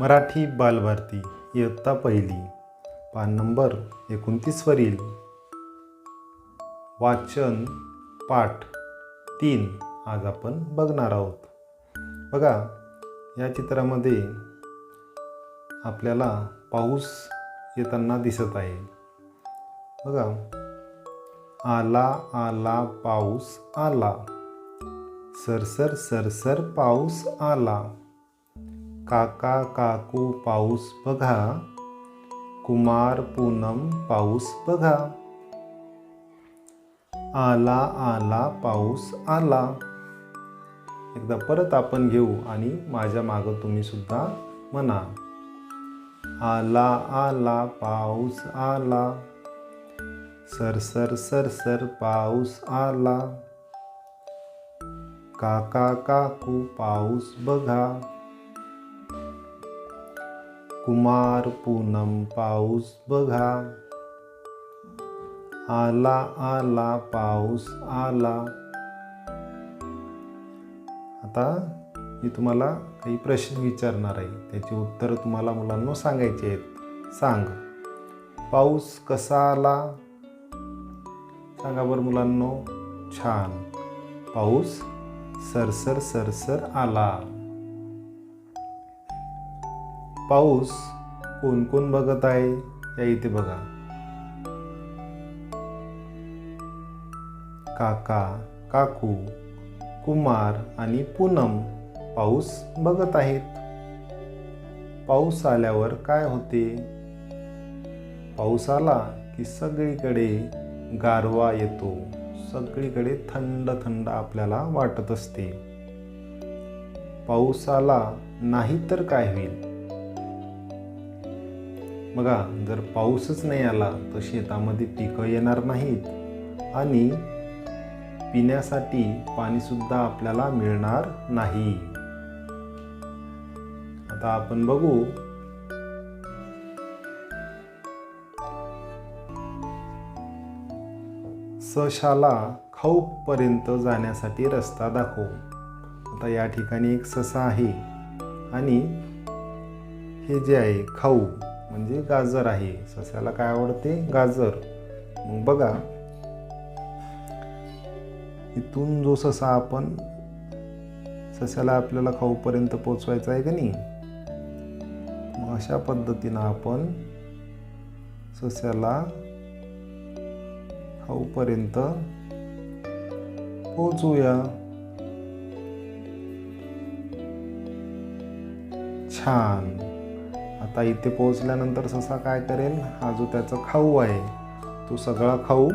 मराठी बालभारती इयत्ता पहिली. पान नंबर एकोणतीसवरील वाचन पाठ तीन आज आपण बघणार आहोत. बघा या चित्रामध्ये आपल्याला पाऊस येताना दिसत आहे. बघा आला आला पाऊस आला. सरसर सरसर पाऊस आला. काका काकू पाऊस बघा. कुमार पूनम पाऊस बघा. आला आला पाऊस आला. एकदा परत आपण घेऊ आणि माझ्या मागं तुम्ही सुद्धा म्हणा. आला आला पाऊस आला. सरसर सरसर पाऊस आला. काका काकू पाऊस बघा. कुमार पूनम पाऊस बघा. आला आला पाऊस आला. आता मी तुम्हाला काही प्रश्न विचारणार आहे. त्याची उत्तरं तुम्हाला मुलांना सांगायची आहेत. सांग. पाऊस कसा आला? सांगा बरं मुलांनो. छान. पाऊस सरसर सरसर आला. पाऊस कोण कोण बघत आहे या इथे बघा. काका काकू कुमार आणि पूनम पाऊस बघत आहेत. पाऊस आल्यावर काय होते? पाऊस आला की सगळीकडे गारवा येतो. सगळीकडे थंड थंड आपल्याला वाटत असते. पाऊस आला नाही तर काय होईल? बघा जर पाऊसच नाही आला तर शेतामध्ये पिकं येणार नाहीत आणि पिण्यासाठी पाणीसुद्धा आपल्याला मिळणार नाही. आता आपण बघू. सशाला खाऊपर्यंत जाण्यासाठी रस्ता दाखव. आता या ठिकाणी एक ससा आहे आणि हे जे आहे खाऊ. म्हणजे गाजर आहे. सस्याला काय आवडते? गाजर. मग बघा. इथून जो ससा आपण सस्याला आपल्याला खाऊपर्यंत पोचवायचा आहे का नाही? मग अशा पद्धतीनं आपण सस्याला खाऊपर्यंत पोचूया छान. आता इथे पोहोचल्यानंतर ससा काय करेल? हा जो त्याचा खाऊ आहे तो सगळा खाऊ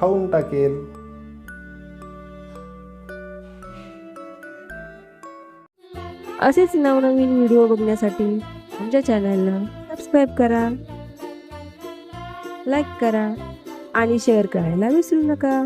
खाऊन टाकेल. असेच नवनवीन व्हिडिओ बघण्यासाठी आमच्या चॅनलला सबस्क्राईब करा लाईक करा आणि शेअर करायला विसरू नका.